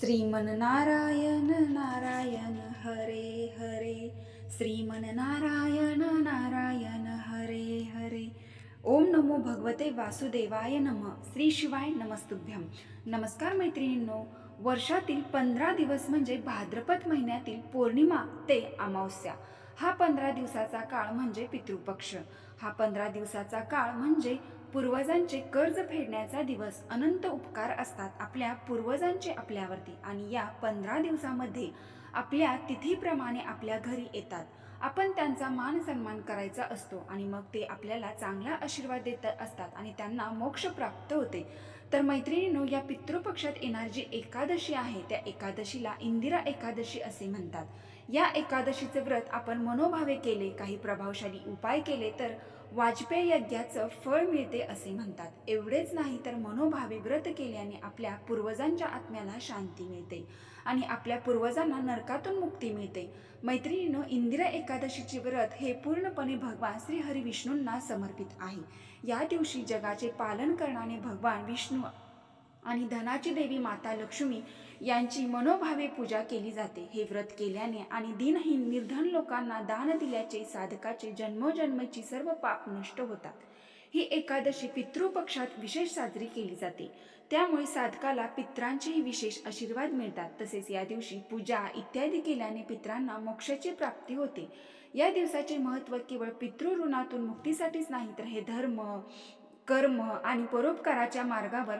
श्रीमन्नारायण नारायण हरे हरे श्रीमन्नारायण नारायण हरे हरे. ओम नमो भगवते वासुदेवाय नम. श्री शिवाय नमस्तुभ्यम नमस्कार मैत्रिणींनो वर्षातील पंधरा दिवस म्हणजे भाद्रपद महिन्यातील पौर्णिमा ते अमावस्या. हा पंधरा दिवसाचा काळ म्हणजे पितृपक्ष. हा पंधरा दिवसाचा काळ म्हणजे पूर्वजांचे कर्ज फेडण्याचा दिवस अनंत उपकार असतात आपल्या पूर्वजांचे आपल्यावरती आणि या पंधरा दिवसामध्ये आपल्या तिथीप्रमाणे आपल्या घरी येतात. आपण त्यांचा मान सन्मान करायचा असतो आणि मग ते आपल्याला चांगला आशीर्वाद देत असतात आणि त्यांना मोक्ष प्राप्त होते. तर मैत्रिणींनो या पितृपक्षात येणारी जी एकादशी आहे त्या एकादशीला इंदिरा एकादशी असे म्हणतात. या एकादशीचे व्रत आपण मनोभावे केले काही प्रभावशाली उपाय केले तर वाजपेयी यज्ञाचं फळ मिळते असे म्हणतात. एवढेच नाही तर मनोभावे व्रत केल्याने आपल्या पूर्वजांच्या आत्म्याला शांती मिळते आणि आपल्या पूर्वजांना नरकातून मुक्ती मिळते. मैत्रिणीनं इंदिरा एकादशीचे व्रत हे पूर्णपणे भगवान श्री हरी विष्णूंना समर्पित आहे. या दिवशी जगाचे पालन करणारे भगवान विष्णू आणि धनाची देवी माता लक्ष्मी यांची मनोभावे पूजा केली जाते. हे व्रत केल्याने आणि दिनहीन निर्धन लोकांना दान दिल्याचे साधकाचे जन्मोजन्मची सर्व पाप नष्ट होतात. ही एकादशी पितृपक्षात विशेष साजरी केली जाते. त्यामुळे साधकाला पित्रांचेही विशेष आशीर्वाद मिळतात. तसेच या दिवशी पूजा इत्यादी केल्याने पित्रांना मोक्षाची प्राप्ती होते. या दिवसाचे महत्त्व केवळ पितृऋणातून मुक्तीसाठीच नाही तर हे धर्म कर्म आणि परोपकाराच्या मार्गावर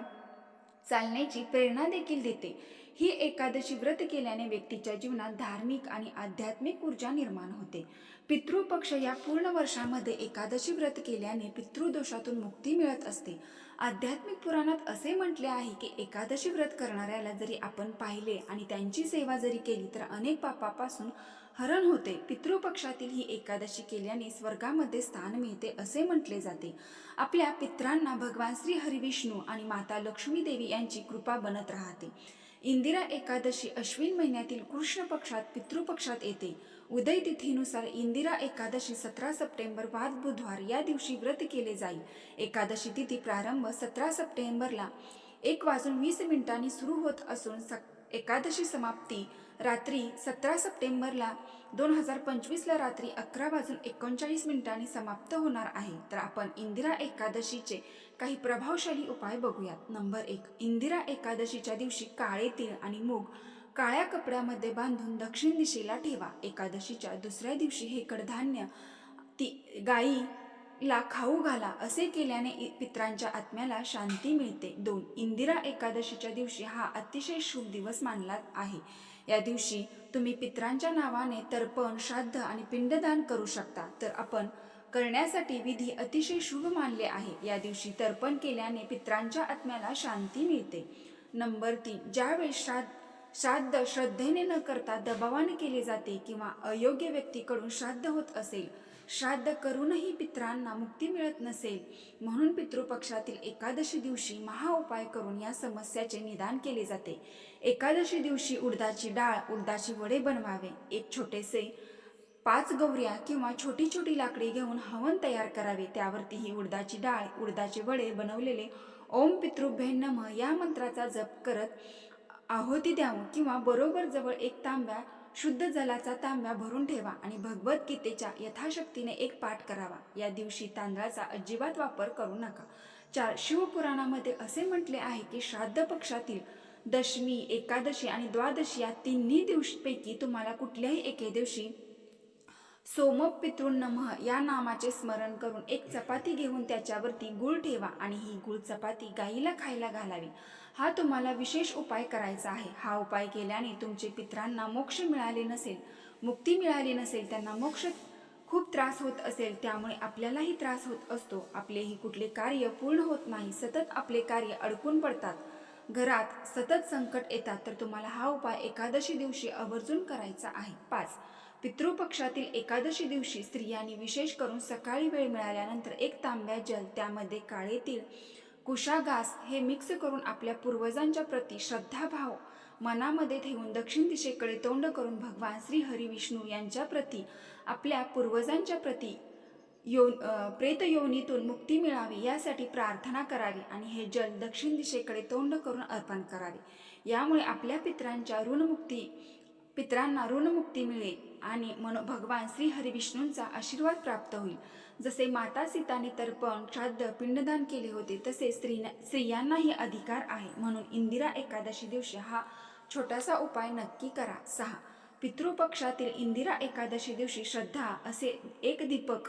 चालण्याची प्रेरणा देखील देते. ही एकादशी व्रत केल्याने व्यक्तीच्या जीवनात धार्मिक आणि आध्यात्मिक ऊर्जा निर्माण होते. पितृपक्ष या पूर्ण वर्षामध्ये एकादशी व्रत केल्याने पितृदोषातून मुक्ती मिळत असते. आध्यात्मिक पुराणात असे म्हटले आहे की एकादशी व्रत करणाऱ्याला जरी आपण पाहिले आणि त्यांची सेवा जरी केली तर अनेक पापापासून हरण होते. पितृपक्षातील ही एकादशी केल्याने स्वर्गामध्ये स्थान मिळते असे म्हटले जाते. आपल्या पित्रांना भगवान श्री हरिविष्णू आणि माता लक्ष्मी देवी यांची कृपा बनत राहते. इंदिरा एकादशी अश्विन महिन्यातील कृष्ण पक्षात पितृपक्षात येते. उदय तिथीनुसार इंदिरा एकादशी सतरा सप्टेंबर वाद बुधवार या दिवशी व्रत केले जाईल. एकादशी तिथी प्रारंभ सतरा सप्टेंबरला एक वाजून वीस मिनिटांनी सुरू होत असून सक एकादशी समाप्ती रात्री सतरा सप्टेंबरला दोन हजार पंचवीसला रात्री अकरा वाजून एकोणचाळीस मिनिटांनी समाप्त होणार आहे. तर आपण इंदिरा एकादशीचे काही प्रभावशाली उपाय बघूयात. नंबर एक इंदिरा एकादशीच्या दिवशी काळे तीळ आणि मूग काळ्या कपड्यामध्ये बांधून दक्षिण दिशेला ठेवा. एकादशीच्या दुसऱ्या दिवशी हे कडधान्य ती ला खाऊ घाला असे केल्याने पित्रांच्या आत्म्याला शांती मिळते. दोन इंदिरा एकादशीच्या दिवशी हा अतिशय शुभ दिवस मानला आहे. या दिवशी तुम्ही पित्रांच्या नावाने तर्पण श्राद्ध आणि पिंडदान करू शकता. तर आपण करण्यासाठी विधी अतिशय शुभ मानले आहे. या दिवशी तर्पण केल्याने पित्रांच्या आत्म्याला शांती मिळते. नंबर तीन ज्यावेळी श्राद्ध श्राद्ध श्रद्धेने न करता दबावाने केले जाते किंवा अयोग्य व्यक्तीकडून श्राद्ध होत असेल श्राद्ध करूनही पित्रांना मुक्ती मिळत नसेल म्हणून पितृपक्षातील एकादशी दिवशी महाउपाय करून या समस्याचे निदान केले जाते. एकादशी दिवशी उडदाची डाळ उडदाची वडे बनवावे. एक छोटेसे पाच गौऱ्या किंवा छोटी छोटी लाकडी घेऊन हवन तयार करावे. त्यावरती ही उडदाची डाळ उडदाचे वडे बनवलेले ओम पितृभ्य नम या मंत्राचा जप करत आहुती द्यावं किंवा बरोबर जवळ एक तांब्या शुद्ध जलाचा तांब्या भरून ठेवा आणि भगवद्गीतेच्या यथाशक्तीने एक पाठ करावा. या दिवशी तांदळाचा अजिबात वापर करू नका. चार शिवपुराणामध्ये असे म्हटले आहे की श्राद्ध पक्षातील दशमी एकादशी आणि द्वादशी या तिन्ही दिवशीपैकी तुम्हाला कुठल्याही एके दिवशी सोम नमः या नामाचे स्मरण करून एक चपाती घेऊन त्याच्यावरती गुळ ठेवा आणि ही गुळ चपाती गाईला खायला घालावी. हा तुम्हाला विशेष उपाय करायचा आहे. हा उपाय केल्याने तुमचे पित्रांना मोक्ष मिळाले नसेल मुक्ती मिळाली नसेल त्यांना मोक्ष खूप त्रास होत असेल त्यामुळे आपल्यालाही त्रास होत असतो. आपलेही कुठले कार्य पूर्ण होत नाही सतत आपले कार्य अडकून पडतात. घरात सतत संकट येतात तर तुम्हाला हा उपाय एकादशी दिवशी आवर्जून करायचा आहे. पाच. पितृपक्षातील एकादशी दिवशी स्त्रियांनी विशेष करून सकाळी वेळ मिळाल्यानंतर एक तांब्या जल त्यामध्ये काळे तीळ कुशाघास हे मिक्स करून आपल्या पूर्वजांच्या प्रती श्रद्धाभाव मनामध्ये ठेवून दक्षिण दिशेकडे तोंड करून भगवान श्री हरिविष्णू यांच्या प्रती आपल्या पूर्वजांच्या प्रती यो प्रेतयोनीतून मुक्ती मिळावी यासाठी प्रार्थना करावी आणि हे जल दक्षिण दिशेकडे तोंड करून अर्पण करावे. यामुळे आपल्या पित्रांच्या ऋणमुक्ती पित्रांना ऋणमुक्ती मिळेल आणि मनो भगवान श्री हरिविष्णूंचा आशीर्वाद प्राप्त होईल. जसे माता सीताने तर्पण श्राद्ध पिंडदान केले होते तसे स्त्री स्त्रियांनाही अधिकार आहे. म्हणून इंदिरा एकादशी दिवशी हा छोटासा उपाय नक्की करा. सहा. पितृपक्षातील इंदिरा एकादशी दिवशी श्रद्धा असे एक दीपक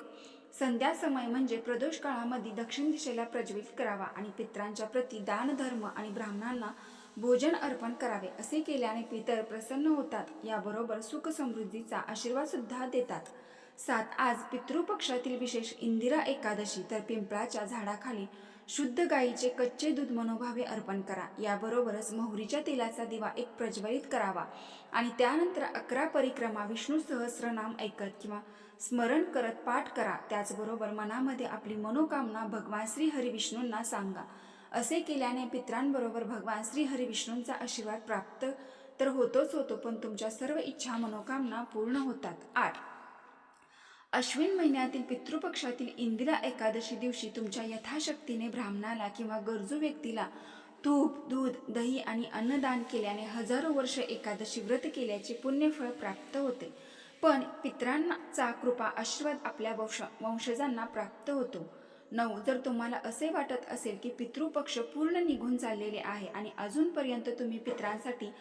संध्या समय म्हणजे प्रदोष काळामध्ये दक्षिण दिशेला प्रज्वलित करावा आणि पित्रांच्या प्रती दानधर्म आणि ब्राह्मणांना भोजन अर्पण करावे असे केल्याने पितर प्रसन्न होतात. याबरोबर सुख समृद्धीचा आशीर्वाद सुद्धा देतात. सात आज पितृपक्षातील विशेष इंदिरा एकादशी. तर पिंपळाच्या झाडाखाली शुद्ध गायीचे कच्चे दूध मनोभावे अर्पण करा. याबरोबरच मोहरीच्या तेलाचा दिवा एक प्रज्वलित करावा. आणि त्यानंतर अकरा परिक्रमा विष्णू सहस्रनाम ऐकत किंवा स्मरण करत पाठ करा. त्याचबरोबर मनामध्ये आपली मनोकामना भगवान श्री हरिविष्णूंना सांगा. असे केल्याने पित्रांबरोबर भगवान श्री हरिविष्णूंचा आशीर्वाद प्राप्त तर होतोच होतो पण तुमच्या सर्व इच्छा मनोकामना पूर्ण होतात. आठ. अश्विन महिन्यातील पितृपक्षातील इंदिरा एकादशी दिवशी तुमच्या यथाशक्तीने ब्राह्मणाला किंवा गरजू व्यक्तीला तूप दूध दही आणि अन्नदान केल्याने हजारो वर्ष एकादशी व्रत केल्याचे पुण्यफळ प्राप्त होते. पण पित्रांचा कृपा आशीर्वाद आपल्या वंश वंशजांना प्राप्त होतो. नऊ. जर तुम्हाला असे वाटत असेल की पितृपक्ष पूर्ण निघून चाललेले आहे आणि अजूनपर्यंत तुम्ही पित्रांसाठी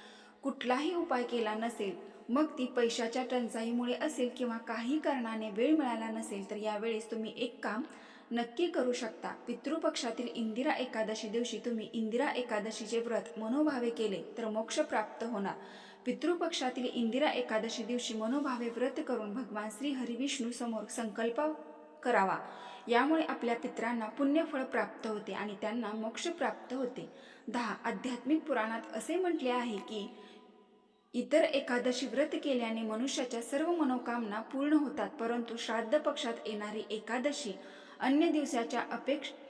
कुठलाही उपाय केला नसेल मग ती पैशाच्या टंचाईमुळे असेल किंवा काही कारणाने वेळ मिळाला नसेल तर यावेळेस तुम्ही एक काम नक्की करू शकता. पितृपक्षातील इंदिरा एकादशी दिवशी तुम्ही इंदिरा एकादशीचे व्रत मनोभावे केले तर मोक्ष प्राप्त होणार. पितृपक्षातील इंदिरा एकादशी दिवशी मनोभावे व्रत करून भगवान श्री हरिविष्णू समोर संकल्प करावा. यामुळे आपल्या पित्रांना पुण्यफळ प्राप्त होते आणि त्यांना मोक्ष प्राप्त होते. दहा. आध्यात्मिक पुराणात असे म्हटले आहे की इतर एकादशी व्रत केल्याने मनुष्याच्या सर्व मनोकामना पूर्ण होतात परंतु श्राद्ध पक्षात येणारी एकादशी अन्य दिवसाच्या अपेक्षा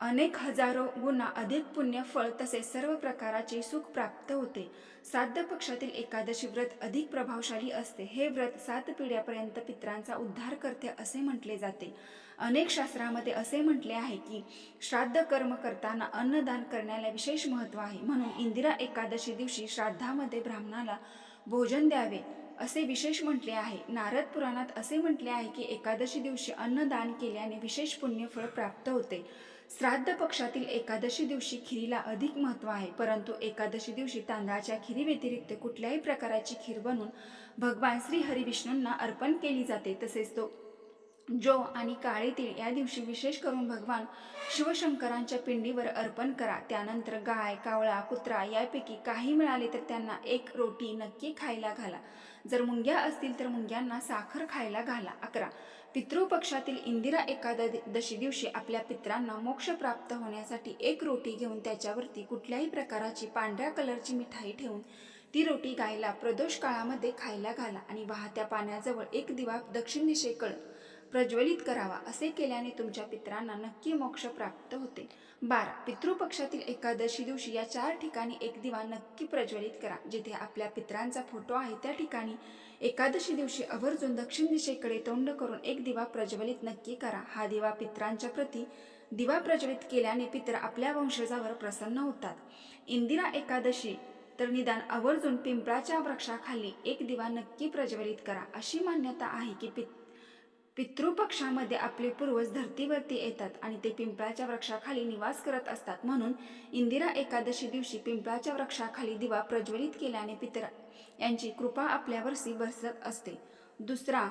अनेक हजारो गुणा अधिक पुण्य फळ तसेच सर्व प्रकाराचे सुख प्राप्त होते. साध्य पक्षातील एकादशी व्रत अधिक प्रभावशाली असते. हे व्रत सात पिढ्यापर्यंत पित्रांचा उद्धार करते असे म्हटले जाते. अनेक शास्त्रामध्ये असे म्हटले आहे की श्राद्ध कर्म करताना अन्नदान करण्याला विशेष महत्त्व आहे. म्हणून इंदिरा एकादशी दिवशी श्राद्धामध्ये ब्राह्मणाला भोजन द्यावे असे विशेष म्हटले आहे. नारद पुराणात असे म्हटले आहे की एकादशी दिवशी अन्नदान केल्याने विशेष पुण्यफळ प्राप्त होते. श्राद्ध पक्षातील एकादशी दिवशी खिरीला अधिक महत्त्व आहे. परंतु एकादशी दिवशी तांदळाच्या खिरी व्यतिरिक्त कुठल्याही प्रकाराची खीर बनवून भगवान श्री हरिविष्णूंना अर्पण केली जाते तसेच तो जो आणि काळे तीळ या दिवशी विशेष करून भगवान शिवशंकरांच्या पिंडीवर अर्पण करा. त्यानंतर गाय कावळा कुत्रा यापैकी काही मिळाले तर त्यांना एक रोटी नक्की खायला घाला. जर मुंग्या असतील तर मुंग्यांना साखर खायला घाला. अकरा. पितृपक्षातील इंदिरा एकादशी दिवशी आपल्या पित्रांना मोक्ष प्राप्त होण्यासाठी एक रोटी घेऊन त्याच्यावरती कुठल्याही प्रकाराची पांढऱ्या कलरची मिठाई ठेवून ती रोटी गायला प्रदोष काळामध्ये खायला घाला आणि वाहत्या पाण्याजवळ एक दिवा दक्षिण दिशेकडे प्रज्वलित करावा असे केल्याने तुमच्या पित्रांना नक्की मोक्ष प्राप्त होते. बारा. पितृपक्षातील एकादशी दिवशी या चार ठिकाणी एक दिवा नक्की प्रज्वलित करा. जिथे आपल्या पित्रांचा फोटो आहे त्या ठिकाणी एकादशी दिवशी आवर्जून दक्षिण दिशेकडे तोंड करून एक दिवा प्रज्वलित नक्की करा. हा दिवा पित्रांच्या प्रती दिवा प्रज्वलित केल्याने पित्र आपल्या वंशजावर प्रसन्न होतात. इंदिरा एकादशी तर निदान आवर्जून पिंपळाच्या वृक्षाखाली एक दिवा नक्की प्रज्वलित करा. अशी मान्यता आहे की पित पितृपक्षामध्ये आपले पूर्वज धर्तीवरती येतात आणि ते पिंपळाच्या वृक्षाखाली निवास करत असतात. म्हणून इंदिरा एकादशी दिवशी पिंपळाच्या वृक्षाखाली दिवा प्रज्वलित केल्याने पितर यांची कृपा आपल्यावरसी बरसत असते. दुसरा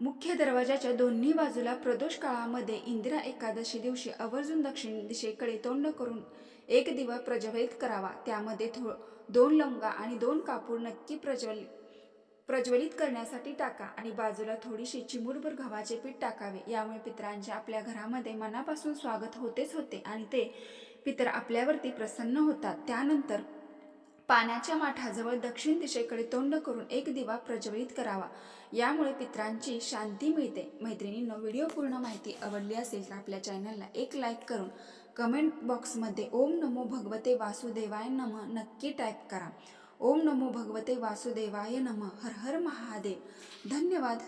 मुख्य दरवाजाच्या दोन्ही बाजूला प्रदोष काळामध्ये इंदिरा एकादशी दिवशी आवर्जून दक्षिण दिशेकडे तोंड करून एक दिवा प्रज्वलित करावा. त्यामध्ये थो दोन लवंगा आणि दोन कापूर नक्की प्रज्वलित प्रज्वलित करण्यासाठी टाका आणि बाजूला थोडीशी चिमूटभर गव्हाचे पीठ टाकावे. यामुळे पितरांचे आपल्या घरामध्ये मनापासून स्वागत होतेच होते आणि ते पितर आपल्यावरती प्रसन्न होतात. त्यानंतर पाण्याच्या माठाजवळ दक्षिण दिशेकडे तोंड करून एक दिवा प्रज्वलित करावा. यामुळे पित्रांची शांती मिळते. मैत्रिणींनो व्हिडिओ पूर्ण माहिती आवडली असेल तर आपल्या चॅनलला एक लाईक करून कमेंट बॉक्समध्ये ओम नमो भगवते वासुदेवाय नम नक्की टाईप करा. ओम नमो भगवते वासुदेवाय नम. हर हर महादेव. धन्यवाद.